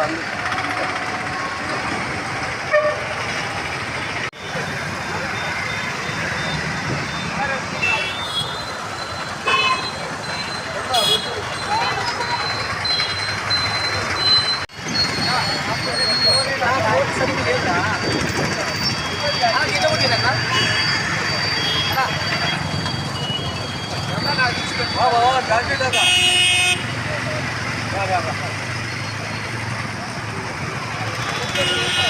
感じ。好好，Thank you.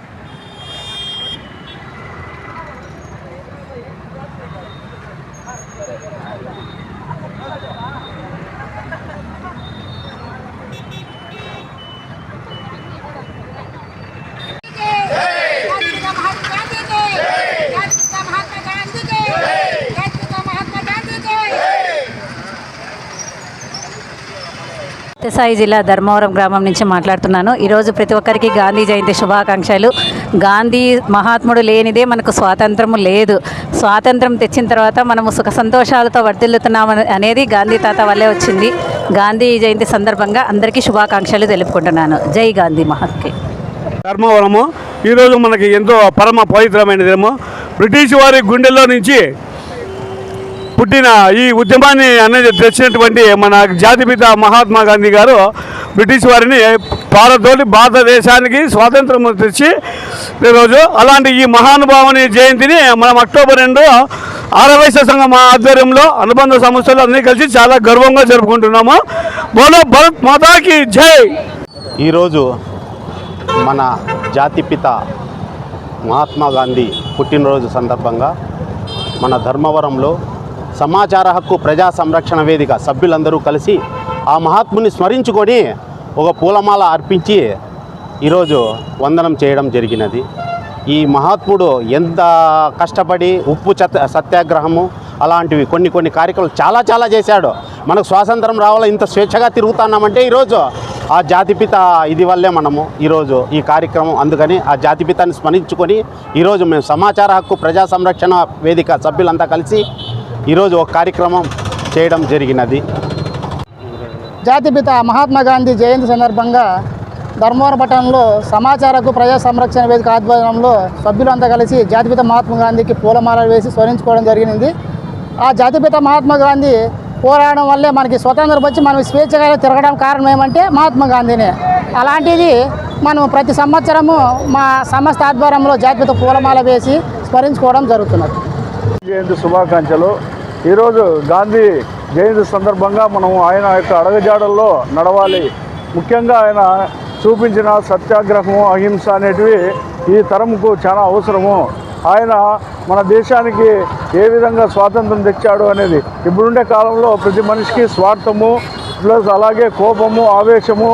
జాతిపిత మహాత్మా గాంధీకి జాతిపిత మహాత్మా గాంధీకి జాతిపిత మహాత్మా గాంధీకి సత్యసాయి జిల్లా ధర్మవరం గ్రామం నుంచి మాట్లాడుతున్నాను. ఈరోజు ప్రతి ఒక్కరికి గాంధీ జయంతి శుభాకాంక్షలు. గాంధీ మహాత్ముడు లేనిదే మనకు స్వాతంత్రము లేదు. స్వాతంత్రం తెచ్చిన తర్వాత మనము సుఖ సంతోషాలతో వర్దిల్లుతున్నాం అనేది గాంధీ తాత వల్లే వచ్చింది. గాంధీ జయంతి సందర్భంగా అందరికీ శుభాకాంక్షలు తెలుపుకుంటున్నాను. జై గాంధీ మహాత్కి ధర్మవరము ఈరోజు మనకి ఎంతో పరమ పవిత్రమైనదేమో బ్రిటిష్ వారి గుండెల్లో నుంచి పుట్టిన ఈ ఉద్యమాన్ని అనేది తెచ్చినటువంటి మన జాతిపిత మహాత్మా గాంధీ గారు బ్రిటిష్ వారిని పారతోటి భారతదేశానికి స్వాతంత్రం తెచ్చి ఈరోజు అలాంటి ఈ మహానుభావుని జయంతిని మనం అక్టోబర్ రెండు ఆరవైశ్య సంఘం ఆధ్వర్యంలో అనుబంధ సంస్థలు అన్నీ కలిసి చాలా గర్వంగా జరుపుకుంటున్నాము. బోలో భరత్ మాతాకి జై! ఈరోజు మన జాతిపిత మహాత్మా గాంధీ పుట్టినరోజు సందర్భంగా మన ధర్మవరంలో సమాచార హక్కు ప్రజా సంరక్షణ వేదిక సభ్యులందరూ కలిసి ఆ మహాత్ముని స్మరించుకొని ఒక పూలమాల అర్పించి ఈరోజు వందనం చేయడం జరిగినది. ఈ మహాత్ముడు ఎంత కష్టపడి ఉప్పు సత్యాగ్రహము అలాంటివి కొన్ని కొన్ని కార్యక్రమాలు చాలా చాలా చేశాడు. మనకు స్వాతంత్రం రావాల ఇంత స్వేచ్ఛగా తిరుగుతున్నామంటే ఈరోజు ఆ జాతిపిత ఇది వల్లే మనము ఈరోజు ఈ కార్యక్రమం. అందుకని ఆ జాతిపితాన్ని స్మరించుకొని ఈరోజు మేము సమాచార హక్కు ప్రజా సంరక్షణ వేదిక సభ్యులంతా కలిసి ఈరోజు ఒక కార్యక్రమం చేయడం జరిగినది. జాతిపిత మహాత్మా గాంధీ జయంతి సందర్భంగా ధర్మవరం పట్టణంలో సమాచారకు ప్రజా సంరక్షణ వేదిక ఆధ్వర్యంలో సభ్యులంతా కలిసి జాతిపిత మహాత్మా గాంధీకి పూలమాలలు వేసి స్మరించుకోవడం జరిగింది. ఆ జాతిపిత మహాత్మా గాంధీ పోరాడడం వల్లే మనకి స్వతంత్రం వచ్చి మనం స్వేచ్ఛగా తిరగడం కారణం ఏమంటే మహాత్మా గాంధీనే. అలాంటిది మనం ప్రతి సంవత్సరము మా సంస్థ ఆధ్వర్యంలో జాతిపిత పూలమాల వేసి స్మరించుకోవడం జరుగుతున్నది. జయంతి శుభాకాంక్షలు. ఈరోజు గాంధీ జయంతి సందర్భంగా మనం ఆయన యొక్క అడగజాడల్లో నడవాలి. ముఖ్యంగా ఆయన చూపించిన సత్యాగ్రహము అహింస అనేటివి ఈ తరంకు చాలా అవసరము. ఆయన మన దేశానికి ఏ విధంగా స్వాతంత్రం తెచ్చాడు అనేది ఇప్పుడుండే కాలంలో ప్రతి మనిషికి స్వార్థము ప్లస్ అలాగే కోపము ఆవేశము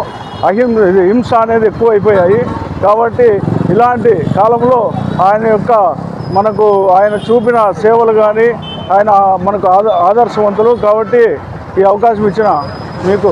అహిం హింస అనేది ఎక్కువైపోయాయి. కాబట్టి ఇలాంటి కాలంలో ఆయన యొక్క మనకు ఆయన చూపిన సేవలు కానీ ఆయన మనకు ఆద ఆదర్శవంతులు కాబట్టి ఈ అవకాశం ఇచ్చిన మీకు.